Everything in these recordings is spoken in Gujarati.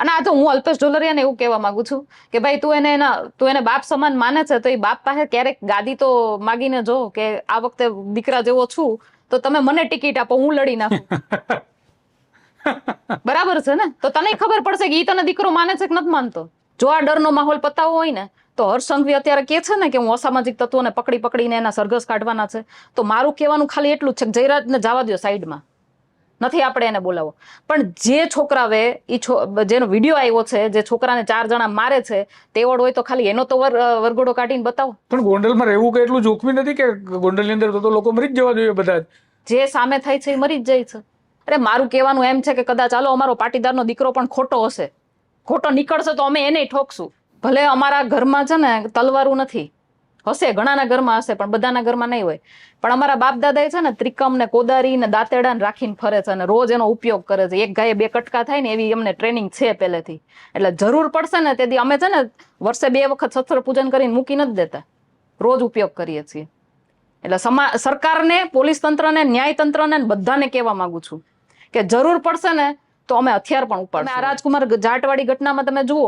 અને આ તો હું અલ્પેશ ઢોલરિયાને એવું કહેવા માંગુ છું કે ભાઈ તું એને એના તું એને બાપ સમાન માને છે તો એ બાપ પાસે ક્યારેક ગાદી તો માગીને જો કે આ વખતે દીકરા જેવો છું તો તમે મને ટિકિટ આપો હું લડી નાખું. બરાબર છે ને? તો તને ખબર પડશે કે ઈ તને દીકરો માને છે કે નથી માનતો? જો આ ડરનો માહોલ પતાવો હોય ને તો હર્ષસંઘવી અત્યારે કે છે ને કે હું અસામાજિક તત્વોને પકડી પકડીને એના સરઘસ કાઢવાના છે તો મારું કહેવાનું ખાલી એટલું જ છે કે જયરાજને જવા દો સાઈડમાં. નથી આપણે એને બોલાવો પણ જે છોકરાવે ઈ છો જેનો વીડિયો આવ્યો છે જે છોકરાને ચાર જણા મારે છે તેવડ હોય તો ખાલી એનો તો વર- વરઘોડો કાઢીને બતાવો. પણ ગોંડલમાં રહેવું કે એટલું જોખમી નથી કે ગોંડલની અંદર તો તો લોકો મરી જ જવા જોઈએ બધા જે? સામે થાય છે એ મરી જ જાય છે. અરે મારું કહેવાનું એમ છે કે કદાચ ચાલો અમારો પાટીદારનો દીકરો પણ ખોટો હશે. ખોટો નીકળશે તો અમે એને ઠોકશું. ભલે અમારા ઘરમાં છે ને તલવારું નથી. હશે ઘણાના ઘરમાં હશે પણ બધાના ઘરમાં નહીં હોય. પણ અમારા બાપ દાદા છે ને ત્રિકમ ને કોદારી ને દાંતેડા ને રાખીને ફરે છે અને રોજ એનો ઉપયોગ કરે છે. એક ગાયે બે કટકા થાય ને એવી અમને ટ્રેનિંગ છે પહેલેથી. એટલે જરૂર પડશે ને તેથી અમે છે ને વર્ષે બે વખત સત્સર પૂજન કરીને મૂકી નથી દેતા. રોજ ઉપયોગ કરીએ છીએ. એટલે સમા સરકારને પોલીસ તંત્રને ન્યાય તંત્રને બધાને કહેવા માંગુ છું કે જરૂર પડશે ને તો અમે હથિયાર પણ ઉપાડશું આ રાજકુમાર જાટવાડી ઘટનામાં તમે જુઓ.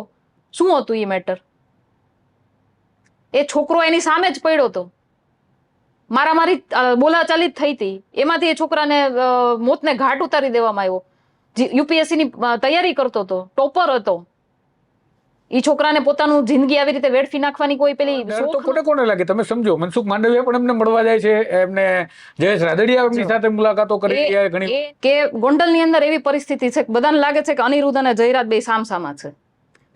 શું હતું એ મેટર એ છોકરો એની સામે જ પડ્યો હતો. મારામારી મારી બોલાચાલી થઈ હતી. એમાંથી એ છોકરાને મોતને ઘાટ ઉતારી દેવામાં આવ્યો. યુપીએસસીની તૈયારી કરતો હતો ટોપર હતો. એ છોકરાને પોતાનું જિંદગી આવી રીતે વેડફી નાખવાની કોઈ પેલી તો કોને કોને લાગે. તમે સમજો મનસુખ માંડવિયા પણ એમને મળવા જાય છે. એમને જયેશ રાદડિયા એમની સાથે મુલાકાતો કરી ઘણી કે ગોંડલની અંદર એવી પરિસ્થિતિ છે કે બધાને લાગે છે કે અનિરુદ્ધ અને જયરાજ બે સામસામા છે.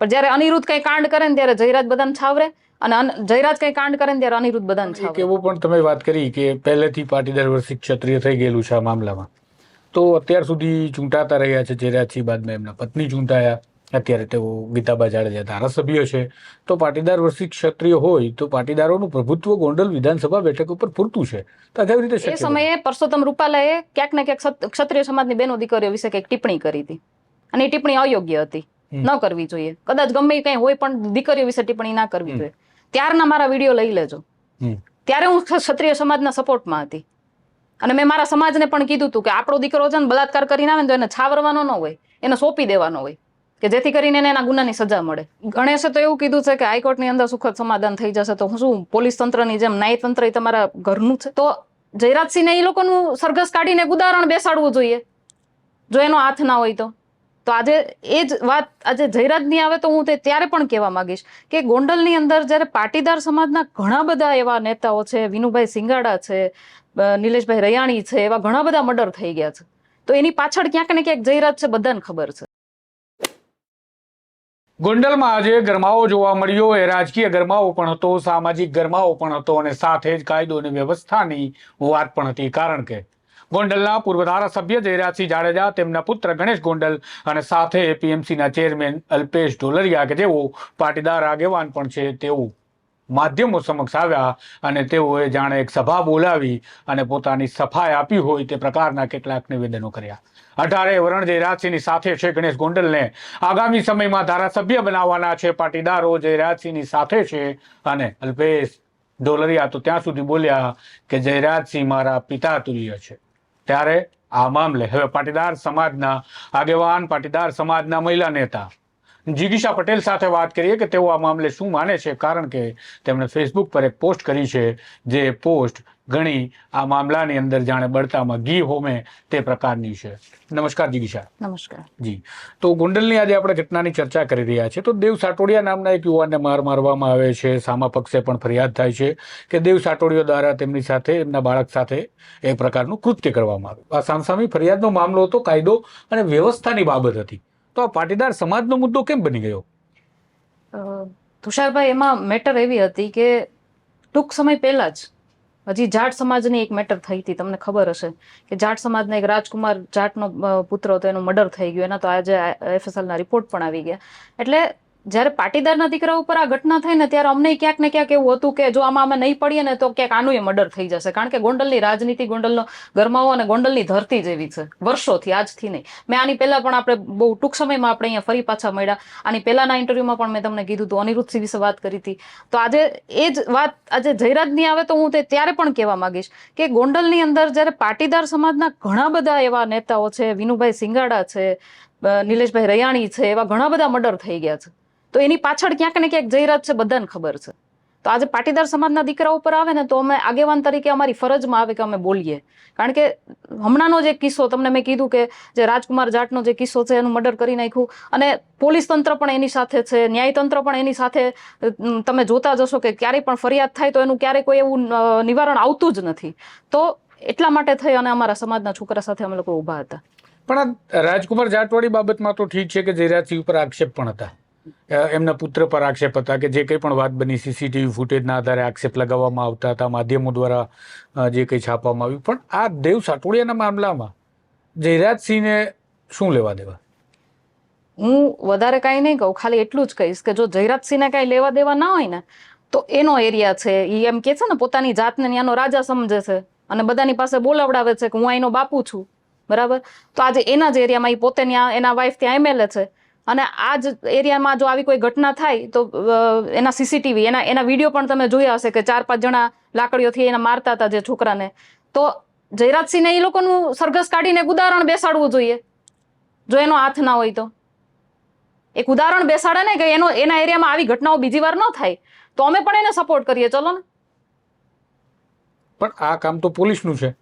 પણ જ્યારે અનિરુદ્ધ કઈ કાંડ કરે ને ત્યારે જયરાજ બધાને છાવરે. અને જયરાજ કઈ કાંડ કરે ને ત્યારે અનિરુદ્ધ એક એવું પણ તમે વાત કરી કે પહેલેથી પાટીદાર વર્ષિક ક્ષત્રિય થઈ ગયેલું છે આ મામલામાં. તો અત્યાર સુધી ચૂંટાતા રહ્યા છે જયરાજસિંહ બાદમાં એમના પત્ની ચૂંટાયા અત્યારે તેઓ ગીતાબા જાડેજા ધારાસભ્ય છે. તો પાટીદાર વર્ષિક ક્ષત્રિય હોય તો પાટીદારોનું પ્રભુત્વ ગોંડલ વિધાનસભા બેઠક ઉપર પૂરતું છે. તો કેવી રીતે એ સમયે પરસોત્તમ રૂપાલાએ ક્યાંક ને ક્યાંક ક્ષત્રિય સમાજની બેનો દીકરીઓ વિશે કંઈક ટિપ્પણી કરી હતી. અને એ ટિપ્પણી અયોગ્ય હતી. ન કરવી જોઈએ. કદાચ ગમે કંઈ હોય પણ દીકરીઓ વિશે ટિપ્પણી ના કરવી જોઈએ. ત્યારના મારા વીડિયો લઈ લેજો. ત્યારે હું ક્ષત્રિય સમાજના સપોર્ટમાં હતી. અને મેં મારા સમાજને પણ કીધું હતું કે આપણો દીકરો છે ને બલાત્કાર કરીને આવે ને તો એને છાવરવાનો ન હોય એને સોંપી દેવાનો હોય કે જેથી કરીને એને એના ગુનાની સજા મળે. ગણેશે તો એવું કીધું છે કે હાઈકોર્ટની અંદર સુખદ સમાધાન થઈ જશે તો હું શું પોલીસ તંત્રની જેમ ન્યાય તંત્ર એ તમારા ઘરનું છે? તો જયરાજસિંહને એ લોકોનું સરઘસ કાઢીને ઉદાહરણ બેસાડવું જોઈએ. જો એનો હાથ ના હોય તો. તો આજે એ જ વાત આજે જયરાજ નહીં આવે તો હું તે ત્યારે પણ કહેવા માંગીશ કે ગોંડલની અંદર જ્યારે પાટીદાર સમાજના ઘણા બધા એવા નેતાઓ છે, વિનુભાઈ સિંગાડા છે નિલેશભાઈ રયાણી છે, એવા ઘણા બધા મર્ડર થઈ ગયા છે. તો એની પાછળ ક્યાંક ને ક્યાંક જયરાજ છે બધાને ખબર છે. ગોંડલમાં આજે ગરમાવો જોવા મળ્યો, એ રાજકીય ગરમાવો પણ હતો, સામાજિક ગરમાવો પણ હતો અને સાથે જ કાયદો અને વ્યવસ્થાની વાત પણ હતી. કારણ કે ગોંડલના પૂર્વ ધારાસભ્ય જયરાજસિંહ જાડેજા, તેમના પુત્ર ગણેશ ગોંડલ અને સાથે એપીએમસીના ચેરમેન અલ્પેશ ઢોલરિયા કે જેઓ પાટીદાર આગેવાન પણ છે તેઓ માધ્યમો સમક્ષ આવ્યા અને તેઓએ જાણે એક સભા બોલાવી અને પોતાની સફાઈ આપી હોય તે પ્રકારના કેટલાક નિવેદનો કર્યા. અઢારે વરણ જયરાજસિંહની સાથે છે ગણેશ ગોંડલને. આગામી સમયમાં ધારાસભ્ય બનાવવાના છે પાટીદારો જયરાજસિંહની સાથે છે અને અલ્પેશ ઢોલરિયા તો ત્યાં સુધી બોલ્યા કે જયરાજસિંહ મારા પિતા તુલ્ય છે. ત્યારે આ મામલે હવે પાટીદાર સમાજના આગેવાન, પાટીદાર સમાજના મહિલા નેતા જિગીશા પટેલ સાથે વાત કરીએ કે તેઓ આ મામલે શું માને છે? કારણ કે તેમણે ફેસબુક પર એક પોસ્ટ કરી છે, જે પોસ્ટ ઘણી આ મામલાની અંદર જાણે બળતામાં ઘી હોમે તે પ્રકારની છે. નમસ્કાર જિગીશા નમસ્કાર. જી. તો ગોંડલની આજે આપણે ઘટનાની ચર્ચા કરી રહ્યા છીએ તો દેવ સાટોડિયા નામના એક યુવાનને માર મારવામાં આવે છે. સામા પક્ષે પણ ફરિયાદ થાય છે કે દેવ સાટોડિયો દ્વારા તેમની સાથે એમના બાળક સાથે એ પ્રકારનું કૃત્ય કરવામાં આવ્યું. આ સામસામી ફરિયાદનો મામલો હતો કાયદો અને વ્યવસ્થાની બાબત હતી. તો આ પાટીદાર સમાજનો મુદ્દો કેમ બની ગયો? તુષારભાઈ એમાં મેટર એવી હતી કે ટૂંક સમય પહેલા જ હજી જાટ સમાજની એક મેટર થઈ હતી, તમને ખબર હશે કે જાટ સમાજના એક રાજકુમાર જાટનો પુત્ર હતો, એનું મર્ડર થઈ ગયું. એના તો આજે એફએસએલના રિપોર્ટ પણ આવી ગયા. એટલે જ્યારે પાટીદારના દીકરા ઉપર આ ઘટના થઈ ને ત્યારે અમને ક્યાંક ને ક્યાંક એવું હતું કે જો આમાં અમે નહીં પડીએ ને તો ક્યાંક આનું એ મર્ડર થઈ જશે. કારણ કે ગોંડલની રાજનીતિ, ગોંડલનો ગરમાવો અને ગોંડલની ધરતી જેવી છે. વર્ષોથી, આજથી નહીં. મેં આની પહેલા પણ આપણે બહુ ટૂંક સમયમાં આપણે અહીંયા ફરી પાછા મળ્યા. આની પહેલાના ઇન્ટરવ્યુમાં પણ મેં તમને કીધું હતું, અનિરુદ્ધસિંહ વિશે વાત કરી હતી. તો આજે એ જ વાત, આજે જયરાજની આવે તો હું તે ત્યારે પણ કહેવા માંગીશ કે ગોંડલની અંદર જ્યારે પાટીદાર સમાજના ઘણા બધા એવા નેતાઓ છે, વિનુભાઈ સિંગાડા છે નિલેશભાઈ રૈયાણી છે, એવા ઘણા બધા મર્ડર થઈ ગયા છે. તો એની પાછળ ક્યાંક ને ક્યાંક જાહેરાત છે, બધાને ખબર છે. તો આજે પાટીદાર સમાજના દીકરા ઉપર આવે ને તો અમે આગેવાન તરીકે અમારી ફરજમાં આવે કે અમે બોલીએ. કારણ કે હમણાંનો જે કિસ્સો, તમને મેં કીધું કે જે રાજકુમાર જાટનો જે કિસ્સો છે, એનું મર્ડર કરી નાખ્યું. અને પોલીસ તંત્ર પણ એની સાથે છે ન્યાયતંત્ર પણ એની સાથે તમે જોતા જશો કે ક્યારેય પણ ફરિયાદ થાય તો એનું ક્યારેય કોઈ એવું નિવારણ આવતું જ નથી. તો એટલા માટે થઈ અને અમારા સમાજના છોકરા સાથે અમે લોકો ઊભા હતા. પણ રાજકુમાર જાટવાડી બાબતમાં તો ઠીક છે કે જયરાજસિંહ ઉપર આક્ષેપ પણ હતા? એમના પુત્ર પર આક્ષેપ હતા કે જે કંઈ પણ વાત બની સીસીટીવી ફૂટેજના આધારે આક્ષેપ લગાવવામાં આવતા હતા, માધ્યમો દ્વારા જે કંઈ છાપવામાં આવ્યું. પણ આ દેવ સાટોડિયાના મામલામાં જયરાજસિંહને શું લેવા દેવા? હું વધારે કાંઈ નહીં કહું, ખાલી એટલું જ કહીશ કે જો જયરાજસિંહને કાંઈ લેવા દેવા ના હોય ને, તો એનો એરિયા છે. એ એમ કે છે ને, પોતાની જાતને ત્યાંનો રાજા સમજે છે અને બધાની પાસે બોલાવડાવે છે કે હું અહીંનો બાપુ છું. બરાબર? તો આજે એના જ એરિયામાં એ પોતે ત્યાં એના વાઈફ ત્યાં એમએલએ છે. અને આ જ એરિયામાં જો આવી કોઈ ઘટના થાય તો એના સીસીટીવી એના એના વીડિયો પણ તમે જોયા હશે કે ચાર પાંચ જણા લાકડીઓથી એને મારતા હતા જે છોકરાને. તો જયરાજસિંહને એ લોકોનું સરઘસ કાઢીને એક ઉદાહરણ બેસાડવું જોઈએ. જો એનો હાથ ના હોય તો. એક ઉદાહરણ બેસાડે ને કે એનો એના એરિયામાં આવી ઘટનાઓ બીજી વાર ન થાય તો અમે પણ એને સપોર્ટ કરીએ. ચલો ને. પણ આ કામ તો પોલીસનું છે.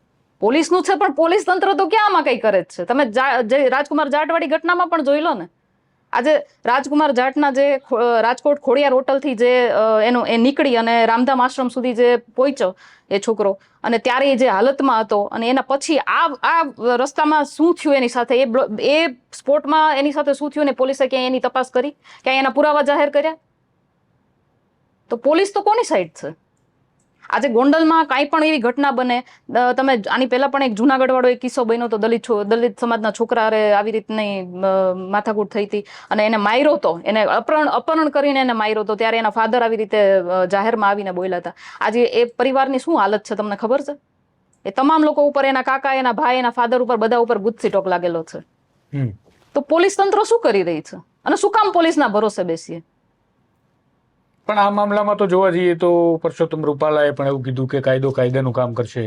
પોલીસનું છે પણ પોલીસ તંત્ર તો ક્યાં આમાં કઈ કરે છે? તમે રાજકુમાર જાટવાડી ઘટનામાં પણ જોઈ લો ને. આજે રાજકુમાર જાટના જે રાજકોટ ખોડિયાર હોટલથી જે એનો, એ નીકળી અને રામધામ આશ્રમ સુધી જે પહોંચ્યો એ છોકરો અને ત્યારે એ જે હાલતમાં હતો અને એના પછી આ આ રસ્તામાં શું થયું એની સાથે? એ એ સ્પોટમાં એની સાથે શું થયું ને પોલીસે ક્યાંય એની તપાસ કરી? ક્યાંય એના પુરાવા જાહેર કર્યા? તો પોલીસ તો કોની સાઈડ છે? આજે ગોંડલમાં કાંઈ પણ એવી ઘટના બને તમે આની પહેલા પણ એક જુનાગઢ વાળો એક કિસ્સો બન્યો તો દલિત દલિત સમાજના છોકરા આવી રીતની માથાકૂટ થઈ હતી અને એને માર્યો તો એને અપહરણ અપહરણ કરીને એને માર્યો તો ત્યારે એના ફાધર આવી રીતે જાહેરમાં આવીને બોલ્યા હતા. આજે એ પરિવારની શું હાલત છે તમને ખબર છે? એ તમામ લોકો ઉપર એના કાકા એના ભાઈ એના ફાધર ઉપર બધા ઉપર ગુજસી ટોક લાગેલો છે. તો પોલીસ તંત્ર શું કરી રહી છે? અને શું કામ પોલીસના ભરોસે બેસીએ? પણ આ મામલામાં તો જોવા જઈએ તો પરસોત્તમ રૂપાલાએ પણ એવું કીધું કે કાયદો કાયદાનું કામ કરશે.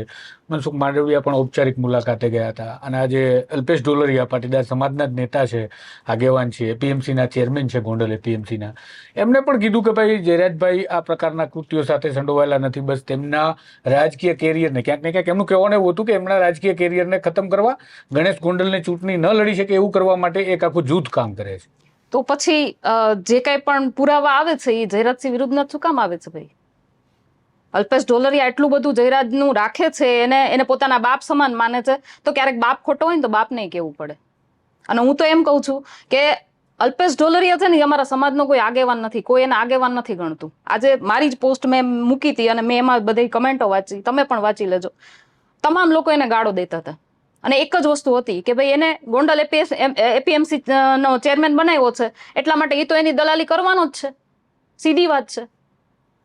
મનસુખ માંડવિયા પણ ઔપચારિક મુલાકાતે ગયા હતા. અને આજે અલ્પેશ ડોલરિયા પાટીદાર સમાજના જ નેતા છે, આગેવાન છે, પીએમસીના ચેરમેન છે ગોંડલ પીએમસીના. એમણે પણ કીધું કે ભાઈ, જયરાજભાઈ આ પ્રકારના કૃત્યો સાથે સંડોવાયેલા નથી. બસ તેમના રાજકીય કેરિયરને ક્યાંક ને ક્યાંક એમનું કહેવાનું એવું હતું કે એમના રાજકીય કેરિયરને ખતમ કરવા ગણેશ ગોંડલને ચૂંટણી ન લડી શકે એવું કરવા માટે એક આખું જૂથ કામ કરે છે. તો પછી જે કાંઈ પણ પુરાવા આવે છે એ જયરાજસિંહ વિરુદ્ધના શું કામ આવે છે ભાઈ. અલ્પેશ ઢોલરિયા એટલું બધું જયરાજનું રાખે છે, એને એને પોતાના બાપ સમાન માને છે, તો ક્યારેક બાપ ખોટો હોય ને તો નહીં કહેવું પડે. અને હું તો એમ કહું છું કે અલ્પેશ ઢોલરિયા છે ને અમારા સમાજનો કોઈ આગેવાન નથી, કોઈ એને આગેવાન નથી ગણતું. આજે મારી જ પોસ્ટ મેં મૂકી હતી અને મેં એમાં બધી કમેન્ટો વાંચી, તમે પણ વાંચી લેજો. તમામ લોકો એને ગાળો દેતા હતા. અને એક જ વસ્તુ હતી કે ભાઈ એને ગોંડલ એપીએસ એપીએમસી નો ચેરમેન બનાવ્યો છે, એટલા માટે એ તો એની દલાલી કરવાનો જ છે. સીધી વાત છે.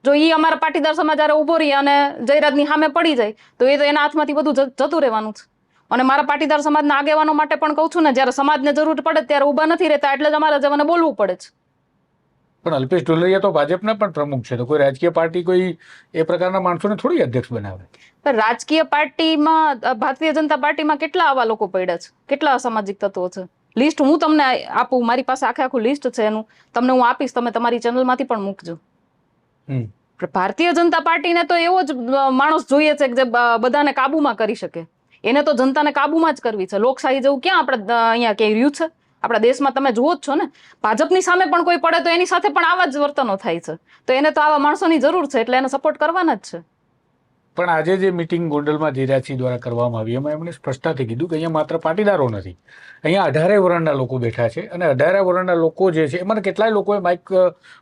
જો એ અમારા પાટીદાર સમાજ જયારે ઊભો રહી અને જયરાજની સામે પડી જાય, તો એ તો એના હાથમાંથી બધું જતું રહેવાનું છે. અને મારા પાટીદાર સમાજના આગેવાનો માટે પણ કહું છું ને, જ્યારે સમાજને જરૂર પડે ત્યારે ઊભા નથી રહેતા, એટલે જ અમારા જવાને બોલવું પડે છે. પણ અલ્પેશ ઢોલરિયા તો ભાજપના પણ પ્રમુખ છે. તો કોઈ રાજકીય પાર્ટી કોઈ એ પ્રકારના માણસોને થોડી અધ્યક્ષ બનાવે? પણ રાજકીય પાર્ટીમાં ભારતીય જનતા પાર્ટીમાં કેટલા આવા લોકો પડ્યા છે? કેટલા અસામાજિક તત્વો છે? લિસ્ટ હું તમને આપું મારી પાસે આખે આખું લિસ્ટ છે એનું. તમને હું આપીશ તમે તમારી ચેનલમાંથી પણ મૂકજો. હમ. ભારતીય જનતા પાર્ટીને તો એવો જ માણસ જોઈએ છે કે જે બધાને કાબુમાં કરી શકે. એને તો જનતાને કાબુમાં જ કરવી છે. લોકશાહી જેવું ક્યાં આપણે અહીંયા ક્યાંય રહ્યું છે? આપણા દેશમાં તમે જુઓ જ છો ને, ભાજપની સામે પણ કોઈ પડે તો એની સાથે પણ આવા જ વર્તનો થાય છે. તો એને તો આવા માણસોની જરૂર છે, એટલે એને સપોર્ટ કરવાના જ છે. પણ આજે જે મિટિંગ ગોંડલમાં જીરાજસિંહ દ્વારા કરવામાં આવી, એમાં એમણે સ્પષ્ટતાથી કીધું કે અહીંયા માત્ર પાટીદારો નથી. અહીંયા અઢારે વર્ણના લોકો બેઠા છે અને અઢારે વર્ણના લોકો જે છે, એમાં કેટલાય લોકોએ માઇક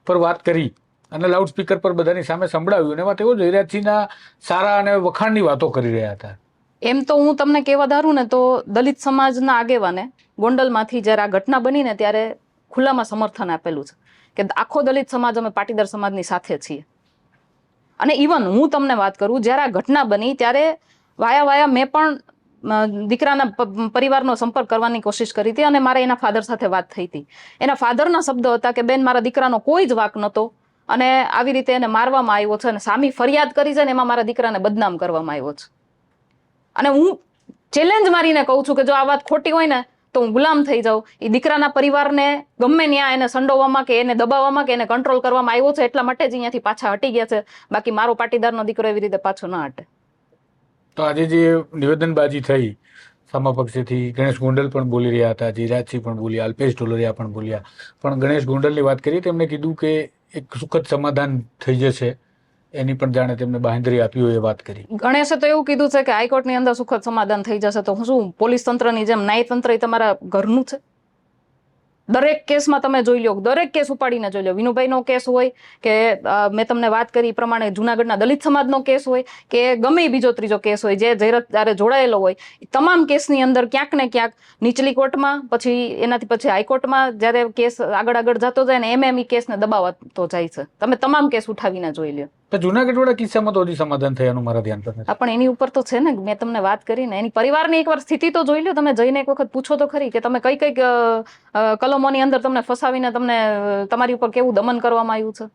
પર વાત કરી અને લાઉડ સ્પીકર પર બધાની સામે સંભળાવ્યું અને એમાં તેઓ ધીરાજસિંહના સારા અને વખાણની વાતો કરી રહ્યા હતા. એમ તો હું તમને કહેવા ધારું ને તો દલિત સમાજના આગેવાને ગોંડલમાંથી જ્યારે આ ઘટના બની ને ત્યારે ખુલ્લામાં સમર્થન આપેલું છે કે આખો દલિત સમાજ અમે પાટીદાર સમાજની સાથે છીએ. અને ઇવન હું તમને વાત કરું, જ્યારે આ ઘટના બની ત્યારે વાયા વાયા મેં પણ દીકરાના પરિવારનો સંપર્ક કરવાની કોશિશ કરી હતી અને મારે એના ફાધર સાથે વાત થઈ હતી. એના ફાધરના શબ્દો હતા કે, બેન, મારા દીકરાનો કોઈ જ વાક નહોતો અને આવી રીતે એને મારવામાં આવ્યો છે અને સામી ફરિયાદ કરી છે ને એમાં મારા દીકરાને બદનામ કરવામાં આવ્યો છે. અને હું ચેલેન્જ મારીને કહું છું કે જો આ વાત ખોટી હોય ને, તો હું ગુલામ થઈ જાઉં. એ દીકરાના પરિવારને ગમે ત્યાં એને સંડોવામાં કે એને દબાવવામાં કે એને કંટ્રોલ કરવામાં આવ્યો છે એટલા માટે જ અહીંયાથી પાછા હટી ગયા છે. બાકી મારો પાટીદારનો દીકરો એવી રીતે પાછો ના હટે. તો આજે જે નિવેદનબાજી થઈ, સામા પક્ષેથી ગણેશ ગોંડલ પણ બોલી રહ્યા હતા, જીરાજસિંહ પણ બોલ્યા, અલ્પેશ ઢોલરિયા પણ બોલ્યા. પણ ગણેશ ગોંડલની વાત કરીએ તેમણે કીધું કે એક સુખદ સમાધાન થઈ જશે. એની પણ જાણે તેમને બાંહેધરી આપી હોય એ વાત કરી. ગણેશે તો એવું કીધું છે કે હાઈકોર્ટની અંદર સુખદ સમાધાન થઈ જશે તો શું, પોલીસ તંત્રની જેમ ન્યાયતંત્ર એ તમારા ઘરનું છે? દરેક કેસમાં તમે જોઈ લો દરેક કેસ ઉપાડીને જોઈ લો વિનુભાઈનો કેસ હોય કે મેં તમને વાત કરી એ પ્રમાણે જુનાગઢના દલિત સમાજનો કેસ હોય કે ગમે બીજો ત્રીજો કેસ હોય, જે જયરત જયારે જોડાયેલો હોય તમામ કેસની અંદર ક્યાંક ને ક્યાંક નીચલી કોર્ટમાં, પછી એનાથી પછી હાઈકોર્ટમાં જ્યારે કેસ આગળ આગળ જતો જાય ને એમ એમ ઈ કેસને દબાવતો જાય છે. તમે તમામ કેસ ઉઠાવીને જોઈ લ્યો. તો જુનાગઢ વાળા કિસ્સામાં તો હજી સમાધાન થયાનું મારા ધ્યાન પર નથી. પણ એની ઉપર તો છે ને મેં તમને વાત કરી ને એની પરિવારની એકવાર સ્થિતિ તો જોઈ લો તમે જઈને એક વખત પૂછો તો ખરી કે તમે કઈ કઈ કલમોની અંદર તમને ફસાવીને તમને તમારી ઉપર કેવું દમન કરવામાં આવ્યું છે?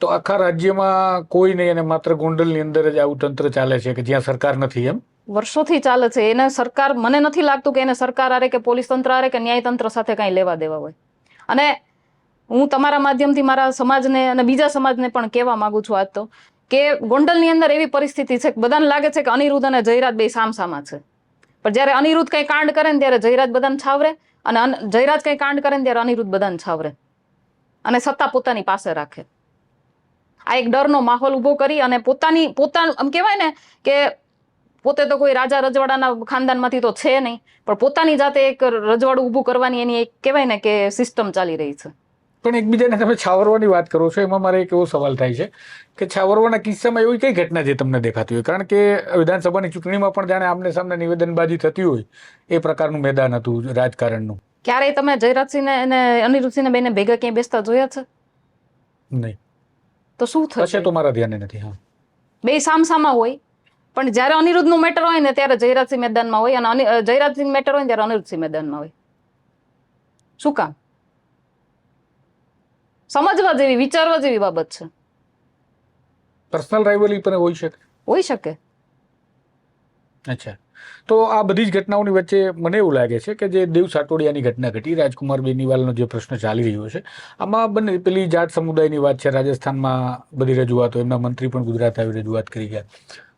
તો આખા રાજ્યમાં કોઈ નહીં અને માત્ર ગોંડલની અંદર જ આવું તંત્ર ચાલે છે કે જ્યાં સરકાર નથી એમ? વર્ષોથી ચાલે છે. એને સરકાર મને નથી લાગતું કે એને સરકાર આરે કે પોલીસ તંત્ર આરે કે ન્યાયતંત્ર સાથે કાંઈ લેવા દેવા હોય. અને હું તમારા માધ્યમથી મારા સમાજને અને બીજા સમાજને પણ કહેવા માંગુ છું આજ તો, કે ગોંડલની અંદર એવી પરિસ્થિતિ છે કે બધાને લાગે છે કે અનિરુદ્ધ અને જયરાજ બે સામસામા છે. પણ જ્યારે અનિરુદ્ધ કંઈ કાંડ કરે ને ત્યારે જયરાજ બધાને છાવરે અને જયરાજ કંઈ કાંડ કરે ને ત્યારે અનિરુદ્ધ બધાને છાવરે અને સત્તા પોતાની પાસે રાખે. આ એક ડરનો માહોલ ઊભો કરી અને પોતાની, પોતાનું, આમ કહેવાય ને કે પોતે તો કોઈ રાજા રજવાડાના ખાનદાનમાંથી તો છે નહીં, પણ પોતાની જાતે એક રજવાડું ઊભું કરવાની એની એક કહેવાય ને કે સિસ્ટમ ચાલી રહી છે. પણ એકબીજાને તમે છાવરવાની વાત કરો છો એમાં મારે એક એવો સવાલ થાય છે કે છાવરવાના કિસ્સામાં એવી કઈ ઘટના જે તમને દેખાતી હોય? કારણ કે વિધાનસભાની ચૂંટણીમાં પણ જાણે આમને સામને નિવેદનબાજી થતી હોય એ પ્રકારનું મેદાન હતું રાજકારણનું. ક્યારેય તમે જયરાજસિંહને અને અનિરુદ્ધસિંહને બેને ભેગા ક્યાંય બેસતા જોયા છે? નહીં. તો શું હશે થશે તો મારા ધ્યાને નથી હા. બે સામસામા હોય પણ જ્યારે અનિરુદ્ધનું મેટર હોય ને ત્યારે જયરાજસિંહ મેદાનમાં હોય અને જયરાજસિંહ મેટર હોય ને ત્યારે અનિરુદ્ધસિંહ મેદાનમાં હોય. શું કામ? સમજવા જેવી વિચારવા જેવી બાબત છે. પર્સનલ રાઇવલી પણ હોઈ શકે. હોઈ શકે. અચ્છા. તો આ બધી જ ઘટનાઓની વચ્ચે મને એવું લાગે છે કે જે દેવ સાટોડિયાની ઘટના ઘટી રાજકુમાર બેનીવાલનો જે પ્રશ્ન ચાલી રહ્યો છે આમાં બંને પેલી જાટ સમુદાયની વાત છે રાજસ્થાનમાં બધી રજૂઆતો એમના મંત્રી પણ ગુજરાત આવી રજૂઆત કરી ગયા.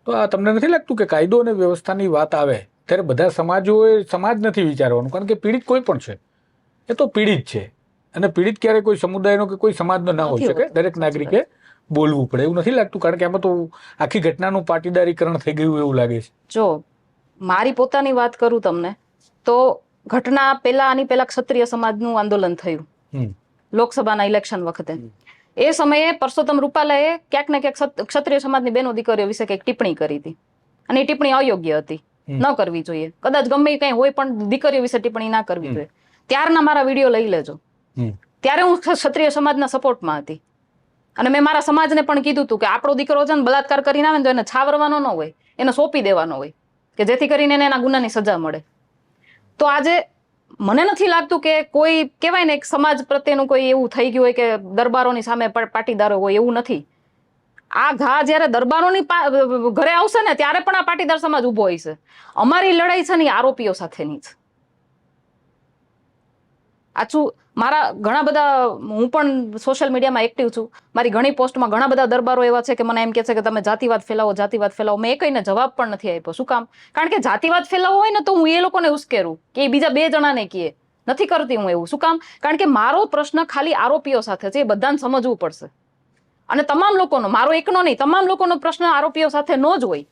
તો આ તમને નથી લાગતું કે કાયદો અને વ્યવસ્થાની વાત આવે ત્યારે બધા સમાજોએ સમાજ નથી વિચારવાનું? કારણ કે પીડિત કોઈ પણ છે. એ તો પીડિત છે. અને પીડિત ક્યારે કોઈ સમુદાયનો કે કોઈ સમાજનો ના હોઈ શકે. દરેક નાગરિકે બોલવું પડે. એવું નથી લાગતું કારણ કે આમાં તો આખી ઘટનાનું પાટીદારીકરણ થઈ ગયું એવું લાગે છે. જો મારી પોતાની વાત કરું તમને તો ઘટના પહેલા આની પહેલા ક્ષત્રિય સમાજનું આંદોલન થયું. લોકસભાના ઇલેક્શન વખતે. એ સમયે પરસોત્તમ રૂપાલાએ ક્યાંક ને ક્યાંક ક્ષત- ક્ષત્રિય સમાજની બેનો દીકરીઓ વિશે કંઈક ટિપ્પણી કરી હતી. અને એ ટિપ્પણી અયોગ્ય હતી. ન કરવી જોઈએ. કદાચ ગમે કંઈ હોય પણ દીકરીઓ વિશે ટિપ્પણી ના કરવી જોઈએ. ત્યારના મારા વીડિયો લઈ લેજો. ત્યારે હું ક્ષત્રિય સમાજના સપોર્ટમાં હતી. અને મેં મારા સમાજને પણ કીધું હતું કે આપણો દીકરો છે ને બલાત્કાર કરીને આવે ને તો એને છાવરવાનો ન હોય, એને સોંપી દેવાનો હોય, કે જેથી કરીને એને એના ગુનાની સજા મળે. તો આજે મને નથી લાગતું કે કોઈ, કહેવાય ને એક સમાજ પ્રત્યેનું કોઈ એવું થઈ ગયું હોય કે દરબારોની સામે પાટીદારો હોય, એવું નથી. આ ઘા જ્યારે દરબારોની ઘરે આવશે ને ત્યારે પણ આ પાટીદાર સમાજ ઊભો હોય છે. અમારી લડાઈ છે ને આરોપીઓ સાથેની છે. આછું, મારા ઘણા બધા, હું પણ સોશિયલ મીડિયામાં એક્ટિવ છું. મારી ઘણી પોસ્ટમાં ઘણા બધા દરબારો એવા છે કે મને એમ કહે છે કે તમે જાતિવાદ ફેલાવો જાતિવાદ ફેલાવો. મેં કહીને જવાબ પણ નથી આપ્યો. શું કામ? કારણ કે જાતિવાદ ફેલાવો હોય ને તો હું એ લોકોને ઉશ્કેરું કે એ બીજા બે જણાને કહે. નથી કરતી હું એવું. શું કામ? કારણ કે મારો પ્રશ્ન ખાલી આરોપીઓ સાથે છે. એ બધાને સમજવું પડશે. અને તમામ લોકોનો, મારો એકનો નહીં, તમામ લોકોનો પ્રશ્ન આરોપીઓ સાથે નો જ હોય.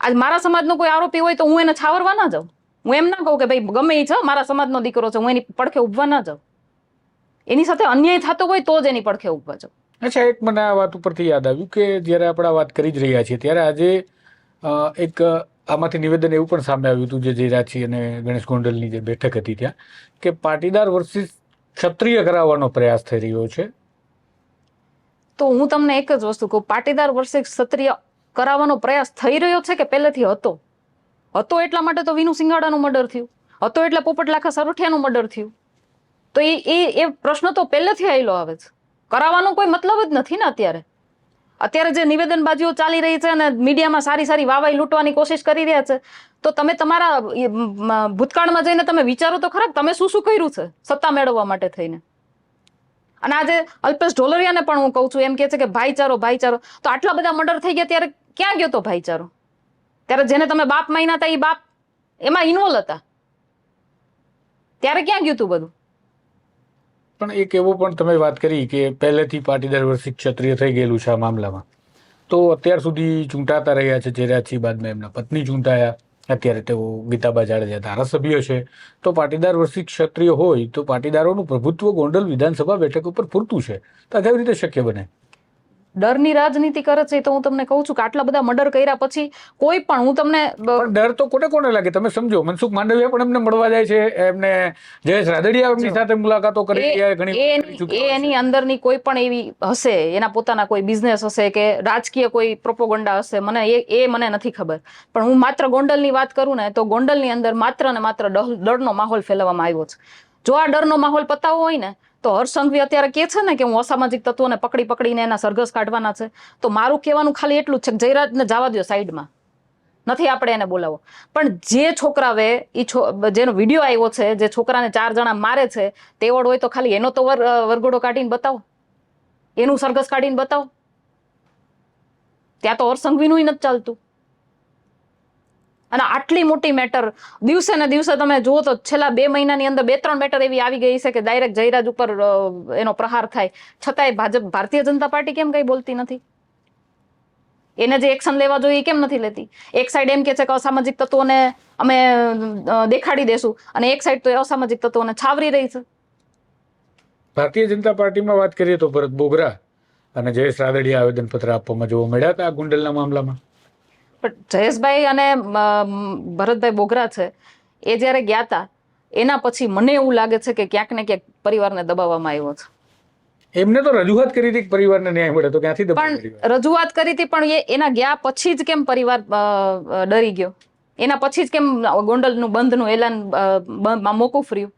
આજ મારા સમાજનો કોઈ આરોપી હોય તો હું એને છાવરવા ના જાઉં. હું એમ ના કહું કે ભાઈ ગમે એ છે મારા સમાજનો દીકરો છે હું એની પડખે ઉભવા ના જાઉં. એની સાથે અન્યાય થતો હોય તો જ એની પડખે ઉભવા જાઉં. અચ્છા એક મને આ વાત ઉપરથી યાદ આવ્યું કે જ્યારે આપણે આ વાત કરી જ રહ્યા છીએ ત્યારે આજે એક આમાંથી નિવેદન એવું પણ સામે આવ્યું હતું જે જયરાજસિંહ અને ગણેશ ગોંડલની જે બેઠક હતી ત્યાં કે પાટીદાર વર્સિસ ક્ષત્રિય કરાવવાનો પ્રયાસ થઈ રહ્યો છે. તો હું તમને એક જ વસ્તુ કહું પાટીદાર વર્ષે ક્ષત્રિય કરાવવાનો પ્રયાસ થઈ રહ્યો છે કે પહેલેથી હતો? હતો એટલા માટે તો વિનુ સિંગાડાનું મર્ડર થયું. હતો એટલે પોપટ લાખા સરઠિયાનું મર્ડર થયું. તો એ એ એ પ્રશ્ન તો પહેલેથી આવેલો આવે છે. કરાવવાનો કોઈ મતલબ જ નથી ને અત્યારે. અત્યારે જે નિવેદનબાજીઓ ચાલી રહી છે અને મીડિયામાં સારી સારી વાવાઈ લૂંટવાની કોશિશ કરી રહ્યા છે, તો તમે તમારા ભૂતકાળમાં જઈને તમે વિચારો તો ખરા તમે શું શું કર્યું છે સત્તા મેળવવા માટે થઈને. અને આજે અલ્પેશ ઢોલરિયાને પણ હું કહું છું, એમ કે છે કે ભાઈચારો ભાઈચારો. તો આટલા બધા મર્ડર થઈ ગયા ત્યારે ક્યાં ગયો તો ભાઈચારો? ત્યારે જેને તમે બાપ માન્યા હતા એ બાપ એમાં ઇન્વોલ્વ હતા. ત્યારે ક્યાં ગયું તું બધું? પણ એક એવો પણ તમે વાત કરી કે પહેલેથી પાટીદાર વર્ષિક ક્ષત્રિય થઈ ગયેલું છે આ મામલામાં. તો અત્યાર સુધી ચૂંટાતા રહ્યા છે ચેરાચી બાદમાં એમના પત્ની ચૂંટાયા. અત્યારે તેઓ ગીતાબા જાડેજા ધારાસભ્ય છે. તો પાટીદાર વર્ષિક ક્ષત્રિય હોય તો પાટીદારોનું પ્રભુત્વ ગોંડલ વિધાનસભા બેઠક ઉપર પૂરતું છે. તો આ કેવી રીતે શક્ય બને? ડરની રાજનીતિ કરે છે તો હું તમને કહું છું કે આટલા બધા મર્ડર કર્યા પછી કોઈ પણ હું તમને ડર તો કોને કોને લાગે? તમે સમજો મનસુખ માંડવિયા પણ એમને મળવા જાય છે એમને જયેશ રાદડિયા એમની સાથે મુલાકાતો કરી ઘણી એ એની- અંદરની કોઈ પણ એવી હશે એના પોતાના કોઈ બિઝનેસ હશે કે રાજકીય કોઈ પ્રોપોગંડા હશે મને એ એ મને નથી ખબર. પણ હું માત્ર ગોંડલની વાત કરું ને તો ગોંડલની અંદર માત્ર ને માત્ર ડરનો માહોલ ફેલાવવામાં આવ્યો છે. જો આ ડરનો માહોલ પતાવો હોય ને, તો હર્ષસંઘવી અત્યારે કે છે ને કે હું અસામાજિક તત્વોને પકડી પકડીને એના સરઘસ કાઢવાના છે. તો મારું કહેવાનું ખાલી એટલું જ છે કે જયરાજને જવા દો સાઈડમાં. નથી આપણે એને બોલાવો. પણ જે છોકરાવે એ છો, જેનો વીડિયો આવ્યો છે, જે છોકરાને ચાર જણા મારે છે, તેવડ હોય તો ખાલી એનો તો વરઘોડો કાઢીને બતાવો. એનું સરઘસ કાઢીને બતાવો. ત્યાં તો હરસંઘવીનું નથી ચાલતું. અને આટલી મોટી મેટર દિવસે ને દિવસે તમે જુઓ તો છેલ્લા બે મહિનાની અંદર બે ત્રણ મેટર એવી આવી ગઈ છે કે ડાયરેક્ટ જયરાજ ઉપર એનો પ્રહાર થાય. છતાંય ભાજપ, ભારતીય જનતા પાર્ટી કેમ કઈ બોલતી નથી? એને જે એક્શન લેવા જોઈએ એ કેમ નથી લેતી? એક સાઈડ એમ કે છે કે અસામાજિક તત્વોને અમે દેખાડી દેશું અને એક સાઈડ તો એ અસામાજિક તત્વોને છાવરી રહી છે. ભારતીય જનતા પાર્ટીમાં વાત કરીએ તો ભરત બોગરા અને જયેશ રાદડીયા આવેદનપત્ર આપવામાં જોવા મળ્યા હતા આ ગુંડલના મામલામાં. પણ જયેશભાઈ અને ભરતભાઈ બોગરા છે એ જ્યારે ગયા હતા એના પછી મને એવું લાગે છે કે ક્યાંક ને ક્યાંક પરિવારને દબાવવામાં આવ્યો છે. એમને તો રજૂઆત કરી હતી પરિવારને ન્યાય મળે તો ક્યાંથી પણ રજૂઆત કરી હતી પણ એ એના ગયા પછી જ કેમ પરિવાર ડરી ગયો? એના પછી જ કેમ ગોંડલનું બંધનું એલાન મોકૂફ રહ્યું?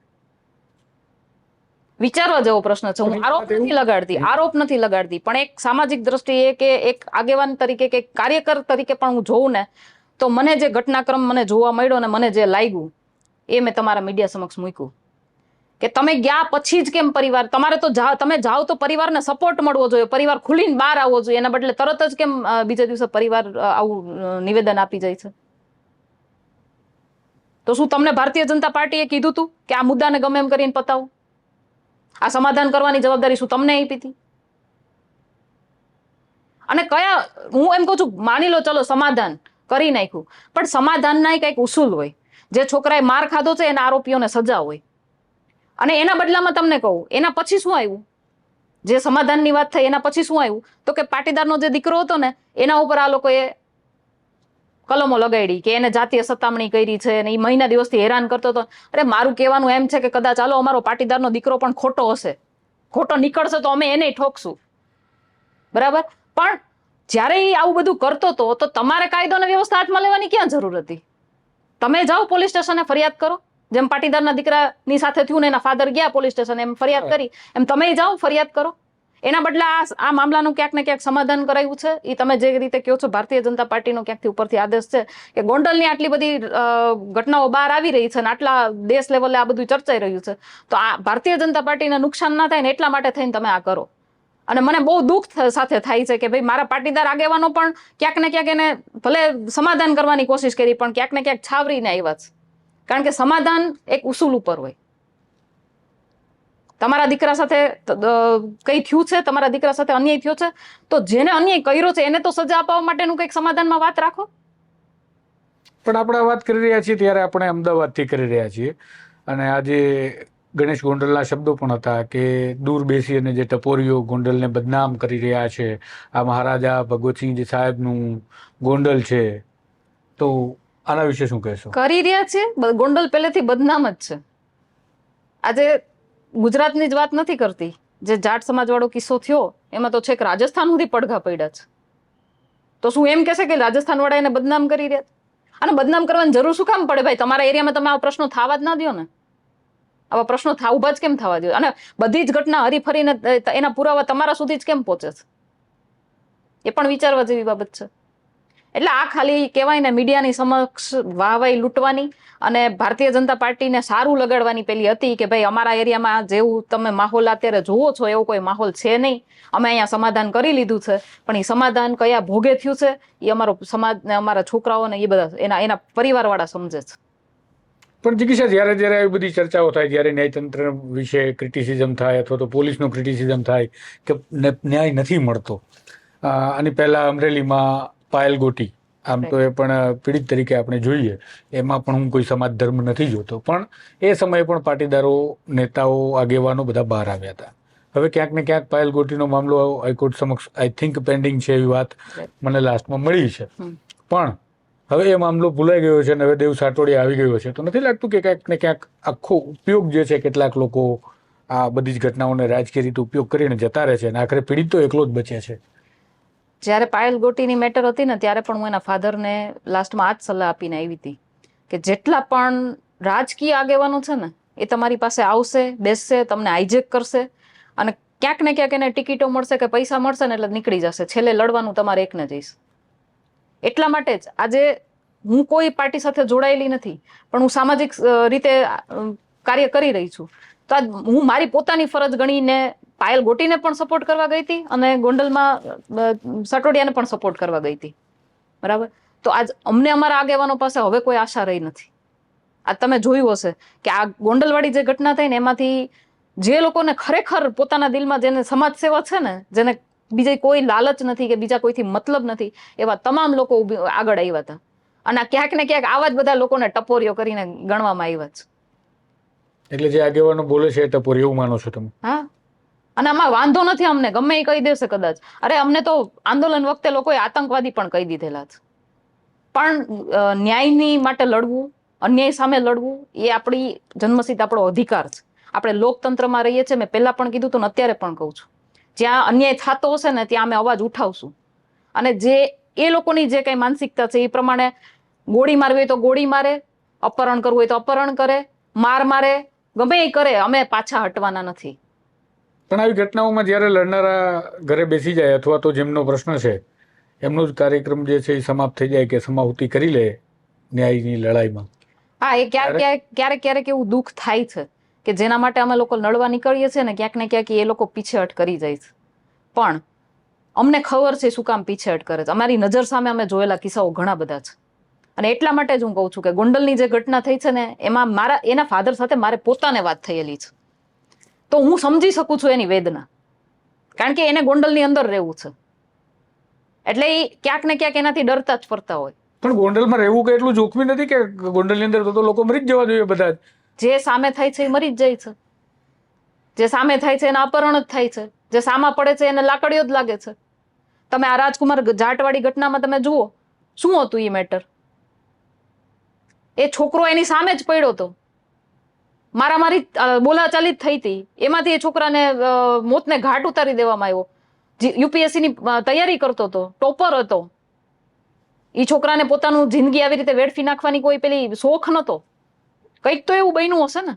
વિચારવા જેવો પ્રશ્ન છે. હું આરોપ નથી લગાડતી આરોપ નથી લગાડતી પણ એક સામાજિક દ્રષ્ટિએ કે એક આગેવાન તરીકે કે કાર્યકર તરીકે પણ હું જોઉં ને તો મને જે ઘટનાક્રમ મને જોવા મળ્યો ને મને જે લાગ્યું એ મેં તમારા મીડિયા સમક્ષ મૂક્યું. કે તમે ગયા પછી જ કેમ પરિવાર તમારે તો તમે જાઓ તો પરિવારને સપોર્ટ મળવો જોઈએ પરિવાર ખુલીને બહાર આવવો જોઈએ એના બદલે તરત જ કેમ બીજા દિવસે પરિવાર આવું નિવેદન આપી જાય છે? તો શું તમને ભારતીય જનતા પાર્ટીએ કીધું હતું કે આ મુદ્દાને ગમે એમ કરીને પતાવો? આ સમાધાન કરવાની જવાબદારી શું તમને આપી હતી? અને કયા, હું એમ કહું છું, માની લો, ચલો, સમાધાન કરી નાખ્યું. પણ સમાધાનના કંઈક ઉસૂલ હોય. જે છોકરાએ માર ખાધો છે, એના આરોપીઓને સજા હોય. અને એના બદલામાં તમને કહું, એના પછી શું આવ્યું? જે સમાધાનની વાત થઈ, એના પછી શું આવ્યું? તો કે પાટીદારનો જે દીકરો હતો ને, એના ઉપર આ લોકોએ કલમો લગાડી કે એને જાતીય સતામણી કરી છે અને એ મહિના દિવસથી હેરાન કરતો હતો. અરે મારું કહેવાનું એમ છે કે કદાચ ચાલો અમારો પાટીદારનો દીકરો પણ ખોટો હશે. ખોટો નીકળશે તો અમે એને ઠોકશું. બરાબર? પણ જ્યારે એ આવું બધું કરતો હતો તો તમારે કાયદો અને વ્યવસ્થા હાથમાં લેવાની ક્યાં જરૂર હતી? તમે જાઓ પોલીસ સ્ટેશને ફરિયાદ કરો. જેમ પાટીદારના દીકરાની સાથે થયું ને એના ફાધર ગયા પોલીસ સ્ટેશન એમ ફરિયાદ કરી એમ તમે જાઓ ફરિયાદ કરો. એના બદલે આ મામલાનું ક્યાંક ને ક્યાંક સમાધાન કરાયું છે. એ તમે જે રીતે કહો છો, ભારતીય જનતા પાર્ટીનો ક્યાંકથી ઉપરથી આદેશ છે કે ગોંડલની આટલી બધી ઘટનાઓ બહાર આવી રહી છે અને આટલા દેશ લેવલે આ બધું ચર્ચાઈ રહ્યું છે, તો આ ભારતીય જનતા પાર્ટીને નુકસાન ના થાય ને એટલા માટે થઈને તમે આ કરો. અને મને બહુ દુઃખ સાથે થાય છે કે ભાઈ મારા પાટીદાર આગેવાનો પણ ક્યાંક ને ક્યાંક એને ભલે સમાધાન કરવાની કોશિશ કરી પણ ક્યાંક ને ક્યાંક છાવરીને આવ્યા છે. કારણ કે સમાધાન એક ઉસૂલ ઉપર હોય. તમારા દીકરા સાથે કંઈ થયું છે? તમારા દીકરા સાથે અન્યાય થયો છે? તો જેને અન્યાય કર્યો છે એને તો સજા અપાવવા માટેનું કંઈક સમાધાનમાં વાત રાખો. પણ આપણે વાત કરી રહ્યા છીએ ત્યારે આપણે અમદાવાદથી કરી રહ્યા છીએ. અને આજે ગણેશ ગોંડલના શબ્દો પણ હતા કે દૂર બેસી અને જે ટપોરીઓ ગોંડલને બદનામ કરી રહ્યા છે આ મહારાજા ભગવતસિંહજી સાહેબનું ગોંડલ છે તો આના વિશે શું કહેશો? કરી રહ્યા છે ગોંડલ પહેલેથી બદનામ જ છે. આજે ગુજરાતની જ વાત નથી કરતી. જે જાટ સમાજવાળો કિસ્સો થયો, એમાં તો છેક રાજસ્થાન સુધી પડઘા પડ્યા છે. તો શું એમ કહેશે કે રાજસ્થાન વાળા એને બદનામ કરી રહ્યા અને બદનામ કરવાની જરૂર શું કામ પડે ભાઈ? તમારા એરિયામાં તમે આવા પ્રશ્નો થવા જ ના દો ને. આવા પ્રશ્નો થા ઊભા જ કેમ થવા દો અને બધી જ ઘટના હરીફરીને એના પુરાવા તમારા સુધી જ કેમ પહોંચે છે? એ પણ વિચારવા જેવી બાબત છે. એટલે આ ખાલી કહેવાય ને, મીડિયાની સમક્ષ વાહવાઈ લૂંટવાની અને ભારતીય જનતા પાર્ટીને સારું લગાડવાની પેલી હતી કે ભાઈ, અમારા એરિયામાં જેવું તમે માહોલ અત્યારે જુઓ છો, એવો કોઈ માહોલ છે નહીં. અમે અહીંયા સમાધાન કરી લીધું છે, પણ એ સમાધાન કયા ભોગે થયું છે, એ અમારો સમાજ ને અમારા છોકરાઓને એ બધા એના એના પરિવારવાળા સમજે છે. પણ જિગીશા જ્યારે જ્યારે આવી બધી ચર્ચાઓ થાય, જ્યારે ન્યાયતંત્ર વિશે ક્રિટિસિઝમ થાય અથવા તો પોલીસનો ક્રિટિસિઝમ થાય કે ન્યાય નથી મળતો આની પહેલાં અમરેલીમાં પાયલ ગોટી. આમ તો એ પણ પીડિત તરીકે આપણે જોઈએ. એમાં પણ હું કોઈ સમાજ ધર્મ નથી જોતો. પણ એ સમયે પણ પાટીદારો નેતાઓ આગેવાનો બધા બહાર આવ્યા હતા. હવે ક્યાંક ને ક્યાંક પાયલ ગોટીનો મામલો હાઈકોર્ટ સમક્ષ આઈ થિંક પેન્ડિંગ છે એવી વાત મને લાસ્ટમાં મળી છે. પણ હવે એ મામલો ભૂલાઈ ગયો છે અને હવે દેવ સાટોડી આવી ગયો છે. તો નથી લાગતું કે ક્યાંક ને ક્યાંક આખો ઉપયોગ જે છે કેટલાક લોકો આ બધી જ ઘટનાઓને રાજકીય રીતે ઉપયોગ કરીને જતા રહે છે અને આખરે પીડિત તો એકલો જ બચે છે. જ્યારે પાયલ ગોટીની મેટર હતી ને, ત્યારે પણ હું એના ફાધરને લાસ્ટમાં આ જ સલાહ આપીને આવી હતી કે જેટલા પણ રાજકીય આગેવાનો છે ને, એ તમારી પાસે આવશે, બેસશે, તમને હાઇજેક કરશે અને ક્યાંક ને ક્યાંક એને ટિકિટો મળશે કે પૈસા મળશે ને એટલે નીકળી જશે. છેલ્લે લડવાનું તમારે એકને જઈશ. એટલા માટે જ આજે હું કોઈ પાર્ટી સાથે જોડાયેલી નથી, પણ હું સામાજિક રીતે કાર્ય કરી રહી છું. તો આજ હું મારી પોતાની ફરજ ગણીને પાયલ ગોટીને પણ સપોર્ટ કરવા ગઈ હતી અને ગોંડલમાં સટોડિયાને પણ સપોર્ટ કરવા ગઈ હતી. બરાબર? તો આજ અમને અમારા આગેવાનો પાસે હવે કોઈ આશા રહી નથી. આ તમે જોયું હશે કે આ ગોંડલવાળી જે ઘટના થઈ ને એમાંથી જે લોકોને ખરેખર પોતાના દિલમાં જેને સમાજ સેવા છે ને જેને બીજા કોઈ લાલચ નથી કે બીજા કોઈથી મતલબ નથી એવા તમામ લોકો આગળ આવ્યા હતા. અને ક્યાંક ને ક્યાંક આવા જ બધા લોકોને ટપોરીઓ કરીને ગણવામાં આવ્યા છે. એટલે જે આગેવાનો બોલે છે ટપોરી એવું માનો છો તમે? હા. અને આમાં વાંધો નથી અમને, ગમે એ કહી દેશે કદાચ. અરે, અમને તો આંદોલન વખતે લોકોએ આતંકવાદી પણ કહી દીધેલા છે. પણ ન્યાયની માટે લડવું, અન્યાય સામે લડવું, એ આપણી જન્મસિદ્ધ આપણો અધિકાર છે. આપણે લોકતંત્રમાં રહીએ છીએ. મેં પહેલાં પણ કીધું હતું ને અત્યારે પણ કહું છું. જ્યાં અન્યાય થતો હશે ને, ત્યાં અમે અવાજ ઉઠાવશું. અને જે, એ લોકોની જે કંઈ માનસિકતા છે, એ પ્રમાણે ગોળી મારવી હોય તો ગોળી મારે, અપહરણ કરવું હોય તો અપહરણ કરે, માર મારે, ગમે એ કરે, અમે પાછા હટવાના નથી. પણ આવી ઘટનાઓમાં જ્યારે લડનારા ઘરે બેસી જાય અથવા તો જેમનો પ્રશ્ન છે એમનો જ કાર્યક્રમ જે છે એ સમાપ્ત થઈ જાય કે સમાહુતિ કરી લે ન્યાયની લડાઈમાં. હા એ ક્યારેક ક્યારેક ક્યારેક ક્યારેક એવું દુઃખ થાય છે કે જેના માટે અમે લોકો લડવા નીકળીએ છીએ ને ક્યાંક ને ક્યાંક એ લોકો પીછેહટ કરી જાય છે. પણ અમને ખબર છે શું કામ પીછેહટ કરે છે. અમારી નજર સામે અમે જોયેલા કિસ્સાઓ ઘણા બધા છે. અને એટલા માટે જ હું કહું છું કે ગોંડલની જે ઘટના થઈ છે ને એમાં મારા એના ફાધર સાથે મારે પોતાને વાત થયેલી છે. તો હું સમજી શકું છું એની વેદના. કારણ કે એને ગોંડલની અંદર રહેવું છે. એટલે એ ક્યાંક ને ક્યાંક એનાથી ડરતા જ ફરતા હોય. પણ ગોંડલમાં રહેવું કે એટલું જોખમી નથી કે ગોંડલની અંદર તો લોકો મરી જ જવા જોઈએ બધા જે? સામે થાય છે એ મરી જ જાય છે. જે સામે થાય છે એના અપહરણ જ થાય છે. જે સામા પડે છે એને લાકડીઓ જ લાગે છે. તમે આ રાજકુમાર જાટવાળી ઘટનામાં તમે જુઓ. શું હતું એ મેટર? એ છોકરો એની સામે જ પડ્યો હતો. મારામારી બોલાચાલી થઈ હતી. એમાંથી એ છોકરાને મોતને ઘાટ ઉતારી દેવામાં આવ્યો. યુપીએસસી ની તૈયારી કરતો હતો, ટોપર હતો. એ છોકરાને પોતાનું જિંદગી આવી રીતે વેડફી નાખવાની કોઈ પેલી શોખ નતો કંઈક તો એવું બન્યું હશે ને.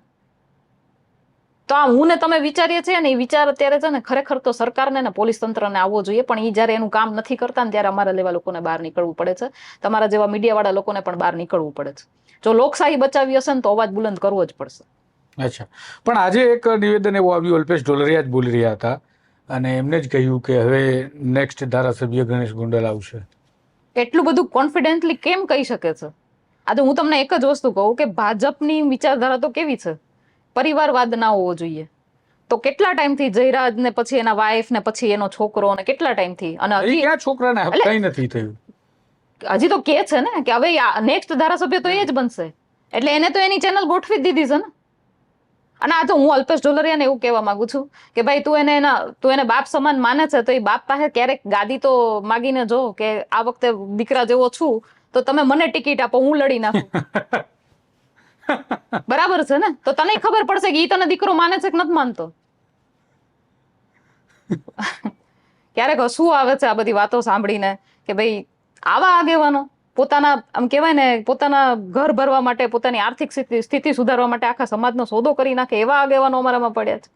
તો આ હું ને તમે વિચારીએ છીએ ને એ વિચાર અત્યારે છે ને, ખરેખર તો સરકારને ને પોલીસ તંત્રને આવવો જોઈએ, પણ એ જ્યારે એનું કામ નથી કરતા ને, ત્યારે અમારા લેવા લોકોને બહાર નીકળવું પડે છે. તમારા જેવા મીડિયાવાળા લોકોને પણ બહાર નીકળવું પડે છે. જો લોકશાહી બચાવી હશે ને, તો અવાજ બુલંદ કરવો જ પડશે. અચ્છા. પણ આજે એક નિવેદન એવું આવ્યું અલ્પેશ ઢોલરિયા જ બોલી રહ્યા હતા. અને એમને જ કહ્યું કે હવે નેક્સ્ટ ધારાસભ્ય ગણેશ ગોંડલ આવશે. એટલું બધું કોન્ફિડન્ટલી કેમ કહી શકે છે? આ તો હું તમને એક જ વસ્તુ કહું કે ભાજપની વિચારધારા તો કેવી છે? પરિવારવાદ ના હોવો જોઈએ. તો કેટલા ટાઈમથી જયરાજ ને પછી એના વાઈફ ને પછી એનો છોકરો ને કેટલા ટાઈમથી? અને હજી ક્યાં છોકરાને કઈ નથી થયું. હજી તો કે છે ને કે હવે નેક્સ્ટ ધારાસભ્ય તો એ જ બનશે. એટલે એને તો એની ચેનલ ગોઠવી જ દીધી છે ને. અને આ તો હું અલ્પેશ ઢોલરિયાને એવું કહેવા માંગુ છું કે ભાઈ તું એને એના તું એને બાપ સમાન માને છે તો એ બાપ પાસે ક્યારેક ગાદી તો માગીને જો કે આ વખતે દીકરા જેવો છું તો તમે મને ટિકિટ આપો હું લડી નાખું. બરાબર છે ને? તો તને ખબર પડશે કે ઈ તને દીકરો માને છે કે નથી માનતો? ક્યારેક હસવું આવે છે આ બધી વાતો સાંભળીને કે ભાઈ આવા આગેવાનો. પોતાના, આમ કહેવાય ને, પોતાના ઘર ભરવા માટે, પોતાની આર્થિક સ્થિતિ સુધારવા માટે આખા સમાજનો સોદો કરી નાખે એવા આગેવાનો અમારામાં પડ્યા છે.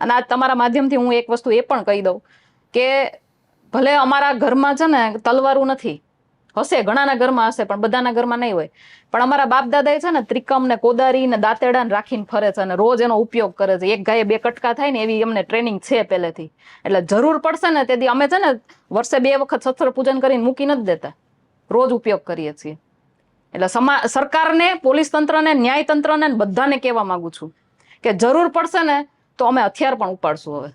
અને આજ તમારા માધ્યમથી હું એક વસ્તુ એ પણ કહી દઉં કે ભલે અમારા ઘરમાં છે ને તલવારું નથી, હશે, ઘણાના ઘરમાં હશે, પણ બધાના ઘરમાં નહીં હોય. પણ અમારા બાપ દાદા છે ને ત્રિકમ ને કોદારી ને દાંતેડા ને રાખીને ફરે છે અને રોજ એનો ઉપયોગ કરે છે. એક ગાયે બે કટકા થાય ને એવી અમને ટ્રેનિંગ છે પહેલેથી. એટલે જરૂર પડશે ને, તેથી અમે છે ને વર્ષે બે વખત સત્સર પૂજન કરીને મૂકી નથી દેતા. રોજ ઉપયોગ કરીએ છીએ. એટલે સમા, સરકારને, પોલીસ તંત્રને, ન્યાય તંત્રને બધાને કહેવા માંગુ છું કે જરૂર પડશે ને તો અમે હથિયાર પણ ઉપાડશું હવે.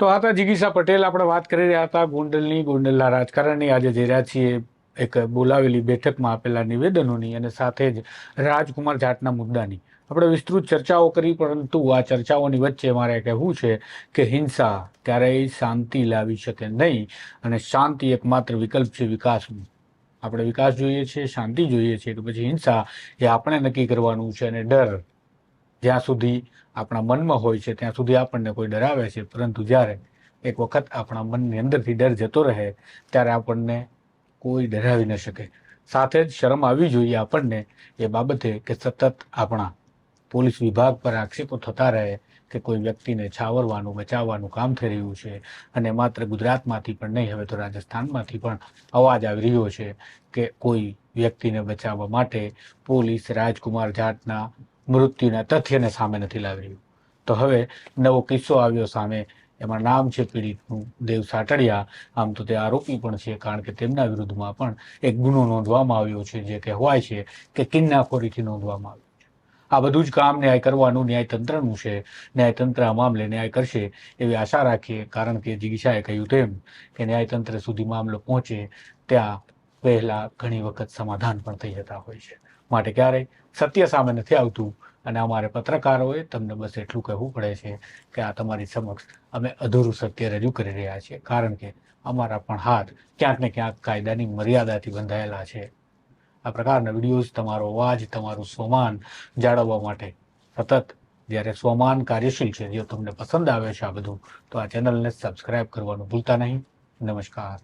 તો આ હતા જિગીસા પટેલ આપણે વાત કરી રહ્યા હતા ગોંડલની, ગોંડલના રાજકારણની. આજે જઈ રહ્યા છીએ એક બોલાવેલી બેઠકમાં આપેલા નિવેદનોની અને સાથે જ રાજકુમાર જાટના મુદ્દાની. આપણે વિસ્તૃત ચર્ચાઓ કરી, પરંતુ આ ચર્ચાઓની વચ્ચે મારે કહેવું છે કે હિંસા ક્યારેય શાંતિ લાવી શકે નહીં અને શાંતિ એકમાત્ર વિકલ્પ છે વિકાસનું. આપણે વિકાસ જોઈએ છીએ શાંતિ જોઈએ છીએ કે પછી હિંસા એ આપણે નક્કી કરવાનું છે અને ડર જ્યાં સુધી આપણા મનમાં હોય છે, ત્યાં સુધી આપણને કોઈ ડરાવે છે. પરંતુ જ્યારે એક વખત આપણા મનની અંદરથી ડર જતો રહે, ત્યારે આપણને કોઈ ડરાવી ન શકે. સાથે જ શરમ આવવી જોઈએ આપણને એ બાબતે કે સતત આપણા પોલીસ વિભાગ પર આક્ષેપો થતા રહે કે કોઈ વ્યક્તિને છાવરવાનું, બચાવવાનું કામ થઈ રહ્યું છે અને માત્ર ગુજરાતમાંથી પણ નહીં, હવે તો રાજસ્થાનમાંથી પણ અવાજ આવી રહ્યો છે કે કોઈ વ્યક્તિને બચાવવા માટે પોલીસ રાજકુમાર જાટના મૃત્યુના તથ્યને સામે નથી લાવી રહ્યું. તો હવે નવો કિસ્સો આવ્યો સામે એમાં નામ છે પીડિતનું, દેવ સાટડિયા. આમ તો તે આરોપી પણ છે, કારણ કે તેમના વિરુદ્ધમાં પણ એક ગુનો નોંધવામાં આવ્યો છે, જે કહેવાય છે કે કિન્નાખોરીથી નોંધવામાં આવ્યો છે. આ બધું જ કામ ન્યાય કરવાનું ન્યાયતંત્રનું છે. ન્યાયતંત્ર આ મામલે ન્યાય કરશે એવી આશા રાખીએ, કારણ કે જિગીશાએ કહ્યું તેમ કે ન્યાયતંત્ર સુધી મામલો પહોંચે ત્યાં પહેલાં ઘણી વખત સમાધાન પણ થઈ જતા હોય છે. માટે ક્યારેય સત્ય સામે નથી આવતું. અને અમારે પત્રકારોએ તમને બસ એટલું કહેવું પડે છે કે આ તમારી સમક્ષ અમે અધૂરું સત્ય રજૂ કરી રહ્યા છીએ. કારણ કે અમારા પણ હાથ ક્યાંક ને ક્યાંક કાયદાની મર્યાદાથી બંધાયેલા છે. આ પ્રકારના વિડીયોઝ તમારો અવાજ, તમારું સ્વમાન જાળવવા માટે સતત જ્યારે સ્વમાન કાર્યશીલ છે, જો તમને પસંદ આવે છે આ બધું, તો આ ચેનલને સબસ્ક્રાઇબ કરવાનું ભૂલતા નહીં. નમસ્કાર.